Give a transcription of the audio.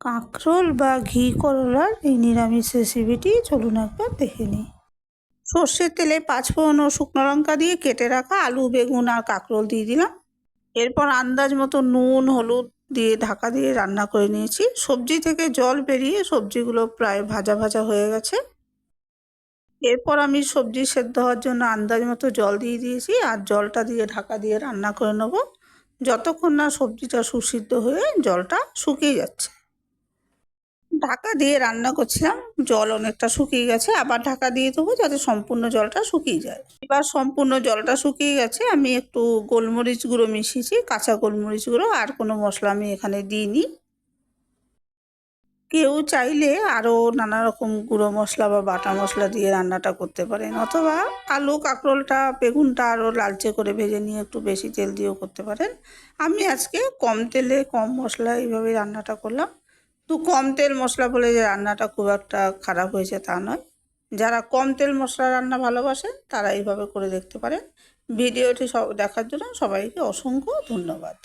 কাঁকরোল বা ঘি করলার এই নিরামিষ রেসিপিটি চলুন একবার দেখে নিই। সর্ষের তেলে পাঁচফোড়ন ও শুকনো লঙ্কা দিয়ে কেটে রাখা আলু, বেগুন আর কাঁকরোল দিয়ে দিলাম। এরপর আন্দাজ মতো নুন, হলুদ দিয়ে ঢাকা দিয়ে রান্না করে নিয়েছি। সবজি থেকে জল বেরিয়ে সবজিগুলো প্রায় ভাজা ভাজা হয়ে গেছে। এরপর আমি সবজি সেদ্ধ হওয়ার জন্য আন্দাজ মতো জল দিয়ে দিয়েছি আর জলটা দিয়ে ঢাকা দিয়ে রান্না করে নেব। যতক্ষণ না সবজিটা সুসিদ্ধ হয়ে জলটা শুকিয়ে যাচ্ছে। ঢাকা দিয়ে রান্না করছিলাম, জল অনেকটা শুকিয়ে গেছে, আবার ঢাকা দিয়ে দেবো যাতে সম্পূর্ণ জলটা শুকিয়ে যায়। এবার সম্পূর্ণ জলটা শুকিয়ে গেছে, আমি একটু গোলমরিচ গুঁড়ো মিশিয়েছি, কাঁচা গোলমরিচ গুঁড়ো আর কোনো মশলা আমি এখানে দিইনি। কেউ চাইলে আরও নানা রকম গুঁড়ো মশলা বা বাটা মশলা দিয়ে রান্নাটা করতে পারেন, অথবা আলু, কাঁকরোলটা, বেগুনটা আরও লালচে করে ভেজে নিয়ে একটু বেশি তেল দিয়েও করতে পারেন। আমি আজকে কম তেলে, কম মশলা এইভাবে রান্নাটা করলাম। তো কম তেল মশলা বলে যে রান্নাটা খুব একটা খারাপ হয়েছে তা নয়। যারা কম তেল মশলা রান্না ভালোবাসেন তারা এইভাবে করে দেখতে পারেন। ভিডিওটি সব দেখার জন্য সবাইকে অসংখ্য ধন্যবাদ।